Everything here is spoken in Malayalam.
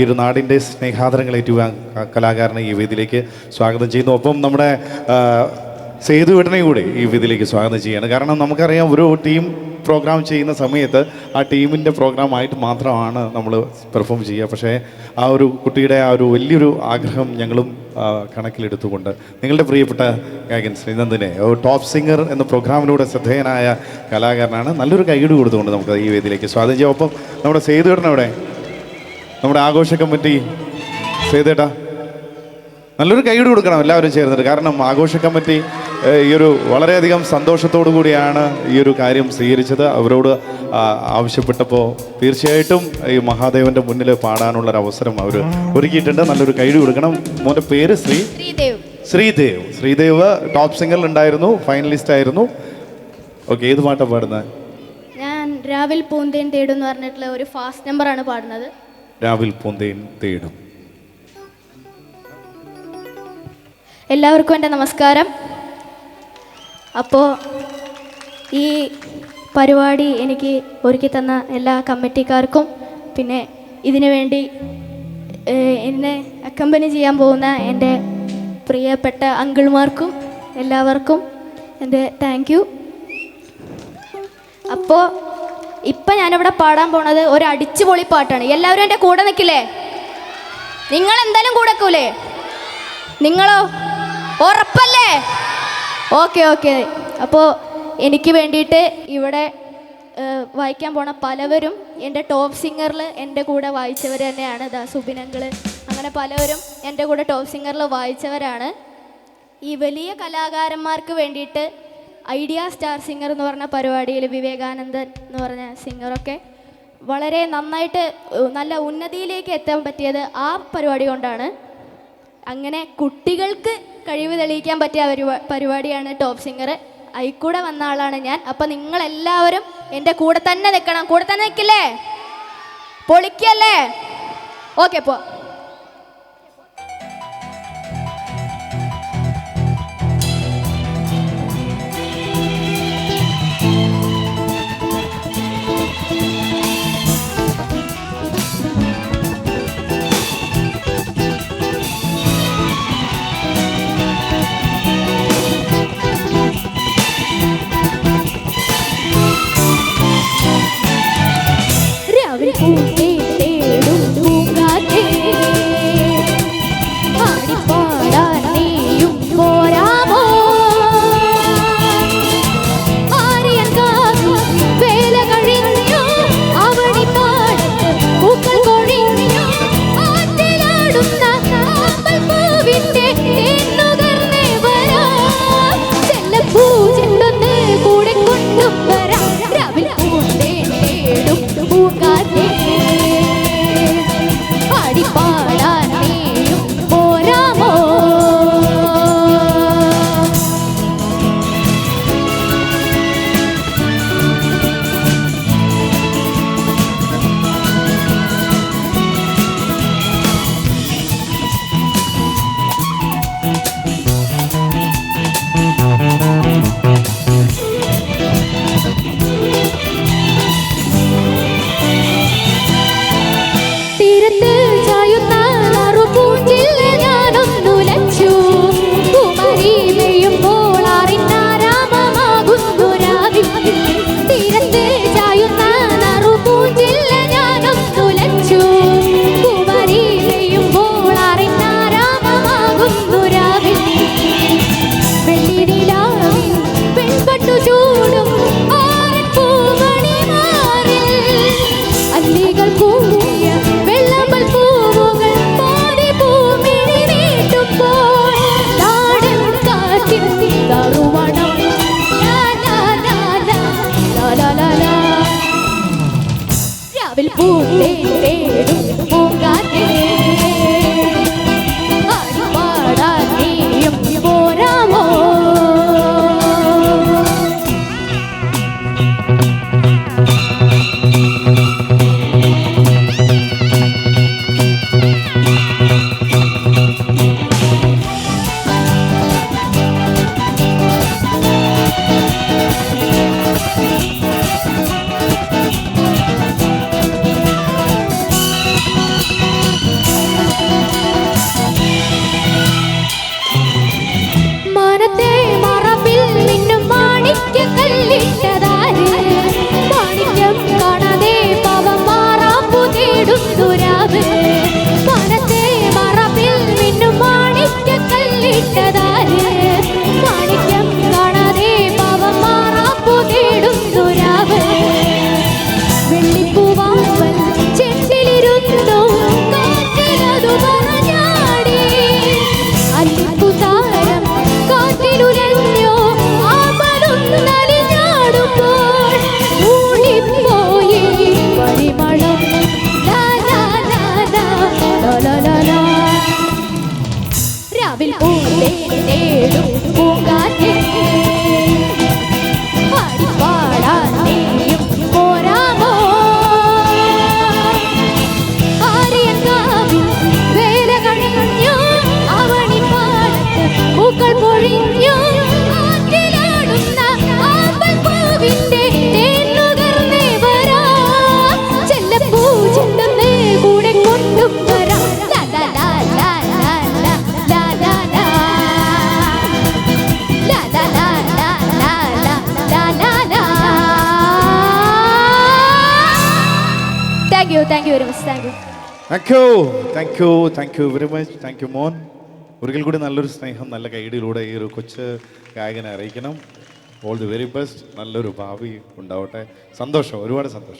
ഈ ഒരു നാടിന്റെ സ്നേഹാദരങ്ങൾ ഏറ്റവും കലാകാരനെ ഈ വേദിയിലേക്ക് സ്വാഗതം ചെയ്യുന്നു. ഒപ്പം നമ്മുടെ സേതു സേതുവേട്ടനെയും കൂടി ഈ വേദിയിലേക്ക് സ്വാഗതം ചെയ്യാണ് കാരണം നമുക്കറിയാം ഒരു ടീം പ്രോഗ്രാം ചെയ്യുന്ന സമയത്ത് ആ ടീമിന്റെ പ്രോഗ്രാമായിട്ട് മാത്രമാണ് നമ്മൾ പെർഫോം ചെയ്യുക. പക്ഷേ ആ ഒരു കുട്ടിയുടെ ആ ഒരു വലിയൊരു ആഗ്രഹം ഞങ്ങളും കണക്കിലെടുത്തുകൊണ്ട് നിങ്ങളുടെ പ്രിയപ്പെട്ട ഗായകൻ ശ്രീനന്ദിനെ ടോപ്പ് സിംഗർ എന്ന പ്രോഗ്രാമിലൂടെ ശ്രദ്ധേയനായ കലാകാരനാണ് നല്ലൊരു കൈയ്യടി കൊടുത്തുകൊണ്ട് നമുക്ക് ഈ വേദിയിലേക്ക് സ്വാഗതം ചെയ്യാം. ഒപ്പം നമ്മുടെ സേതുവേട്ടനവിടെ നമ്മുടെ ആഘോഷ കമ്മിറ്റി. സേതേട്ടാ നല്ലൊരു കൈയ്യടി കൊടുക്കണം എല്ലാവരും ചേർന്നിട്ട്. കാരണം ആഘോഷ കമ്മിറ്റി ഈ ഒരു വളരെയധികം സന്തോഷത്തോടു കൂടിയാണ് ഈ ഒരു കാര്യം സ്വീകരിച്ചത്. അവരോട് ആവശ്യപ്പെട്ടപ്പോൾ തീർച്ചയായിട്ടും ഈ മഹാദേവന്റെ മുന്നിൽ പാടാനുള്ള ഒരു അവസരം അവർ ഒരുക്കിയിട്ടുണ്ട്. നല്ലൊരു കൈയ്യടി കൊടുക്കണം. മോന്റെ പേര് ശ്രീ? ശ്രീദേവ്. ശ്രീദേവ്. ശ്രീദേവ് ടോപ്പ് സിംഗറിൽ ഉണ്ടായിരുന്നു ഫൈനലിസ്റ്റ് ആയിരുന്നു. ഓക്കെ ഏത് പാട്ടാണ് പാടുന്നത്? ഞാൻ രാവിൽ പൂന്തേൻ തേടും എന്ന് പറഞ്ഞിട്ടുള്ള ഒരു ഫാസ്റ്റ് നമ്പറാണ് പാടുന്നത്. രാവിൽ പൂന്തേൻ തേടും. എല്ലാവർക്കും എന്റെ നമസ്കാരം. അപ്പോൾ ഈ പരിപാടി എനിക്ക് ഒരുക്കി തന്ന എല്ലാ കമ്മിറ്റിക്കാർക്കും പിന്നെ ഇതിനു വേണ്ടി എന്നെ അക്കമ്പനി ചെയ്യാൻ പോകുന്ന എന്റെ പ്രിയപ്പെട്ട അങ്കിൾമാർക്കും എല്ലാവർക്കും എന്റെ താങ്ക് യു അപ്പോൾ ഇപ്പം ഞാനിവിടെ പാടാൻ പോണത് ഒരു അടിച്ചുപൊളി പാട്ടാണ്. എല്ലാവരും എന്റെ കൂടെ നിൽക്കില്ലേ നിങ്ങൾ എന്തായാലും കൂടെ നിൽക്കൂലേ നിങ്ങളോ? ഉറപ്പല്ലേ? Okay okay. അപ്പോൾ എനിക്ക് വേണ്ടിയിട്ട് ഇവിടെ വായിക്കാൻ പോണ പലവരും എന്റെ ടോപ്പ് സിംഗറിൽ എന്റെ കൂടെ വായിച്ചവർ തന്നെയാണ്. ദാ സുബിനങ്കിൾ അങ്ങനെ പലവരും എന്റെ കൂടെ ടോപ്പ് സിംഗറിൽ വായിച്ചവരാണ്. ഈ വലിയ കലാകാരന്മാർക്ക് വേണ്ടിയിട്ട് ഐഡിയ സ്റ്റാർ സിംഗർ എന്ന് പറഞ്ഞ പരിപാടിയിൽ വിവേകാനന്ദൻ എന്ന് പറഞ്ഞ സിംഗറൊക്കെ വളരെ നന്നായിട്ട് നല്ല ഉന്നതിയിലേക്ക് എത്താൻ പറ്റിയത് ആ പരിപാടി കൊണ്ടാണ്. അങ്ങനെ കുട്ടികൾക്ക് കഴിവ് തെളിയിക്കാൻ പറ്റിയ പരിപാ- പരിപാടിയാണ് ടോപ്പ് സിംഗർ അയിക്കൂടെ വന്ന ആളാണ് ഞാൻ. അപ്പം നിങ്ങളെല്ലാവരും എന്റെ കൂടെ തന്നെ നിൽക്കണം. കൂടെ തന്നെ നിൽക്കില്ലേ? പൊളിക്കല്ലേ? ഓക്കെ പോ por inteiro. സുരാവേ thank you thank you thank you very much thank you മോൻ. ഒരിക്കൽ കൂടി നല്ലൊരു സ്നേഹം നല്ല ഗൈഡിലൂടെ ഈ ഒരു കൊച്ച് ഗായകനെ അറിയിക്കണം. ഓൾ ദി വെരി ബെസ്റ്റ് നല്ലൊരു ഭാവി ഉണ്ടാവട്ടെ. സന്തോഷം. ഒരുപാട് സന്തോഷം.